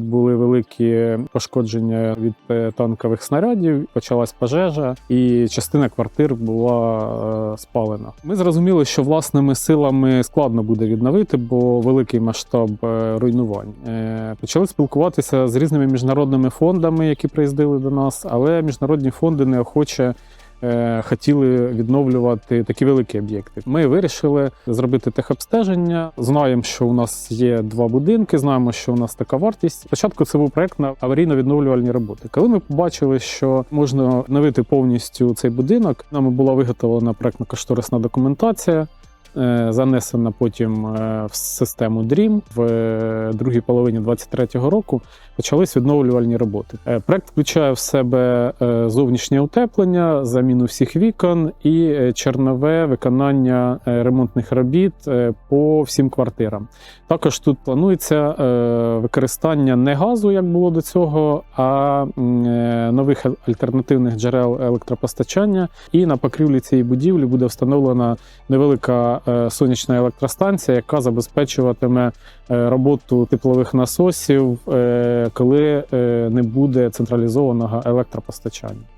Були великі пошкодження від е, танкових снарядів, почалась пожежа, і частина квартир була е, спалена. Ми зрозуміли, що власними силами складно буде відновити, бо великий масштаб е, руйнувань. Почали спілкуватися з різними міжнародними фондами, які приїздили до нас, але міжнародні фонди неохоче. Е, Хотіли відновлювати такі великі об'єкти. Ми вирішили зробити техобстеження. Знаємо, що у нас є два будинки. Знаємо, що у нас така вартість. Спочатку це був проект на аварійно-відновлювальні роботи. Коли ми побачили, що можна новити повністю цей будинок, нами була виготовлена проектно-кошторисна документація. Е, Занесена потім е, в систему DREAM в е, другій половині 2023 року почались відновлювальні роботи. Проект включає в себе зовнішнє утеплення, заміну всіх вікон і чернове виконання ремонтних робіт по всім квартирам. Також тут планується використання не газу, як було до цього, а нових альтернативних джерел електропостачання. І на покрівлі цієї будівлі буде встановлена невелика сонячна електростанція, яка забезпечуватиме е, роботу теплових насосів, е, коли е, не буде централізованого електропостачання.